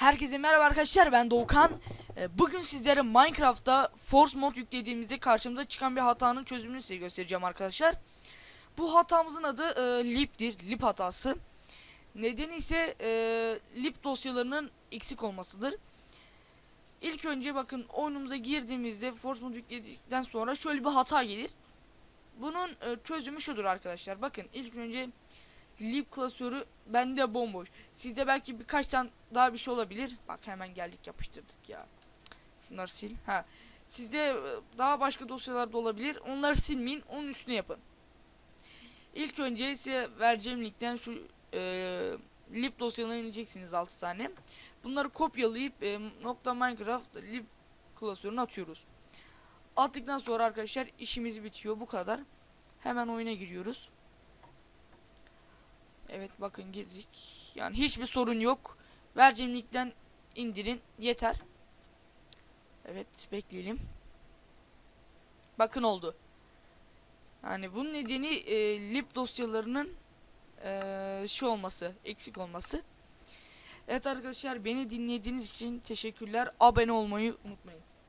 Herkese merhaba arkadaşlar ben Doğukan. Ee, Bugün sizlere Minecraft'ta Force Mod yüklediğimizde karşımıza çıkan bir hatanın çözümünü size göstereceğim arkadaşlar. Bu hatamızın adı e, lip'tir, lip hatası. Nedeni ise e, lip dosyalarının eksik olmasıdır. İlk önce bakın oyunumuza girdiğimizde Force Mod yükledikten sonra şöyle bir hata gelir. Bunun e, çözümü şudur arkadaşlar. Bakın ilk önce lip klasörü bende bomboş. Sizde belki birkaç tane daha bir şey olabilir. Bak hemen geldik yapıştırdık ya. Şunları sil. Ha. Sizde e, daha başka dosyalar da olabilir. Onları silmeyin. Onun üstüne yapın. İlk önce size vereceğim linkten şu e, lip dosyalarını ineceksiniz 6 tane. Bunları kopyalayıp e, nokta Minecraft lip klasörüne atıyoruz. Attıktan sonra arkadaşlar işimiz bitiyor. Bu kadar. Hemen oyuna giriyoruz. Evet bakın girdik. Yani hiçbir sorun yok. Vereceğim linkten indirin. Yeter. Evet bekleyelim. Bakın oldu. Yani bunun nedeni e, lip dosyalarının e, şu olması, eksik olması. Evet arkadaşlar beni dinlediğiniz için teşekkürler. Abone olmayı unutmayın.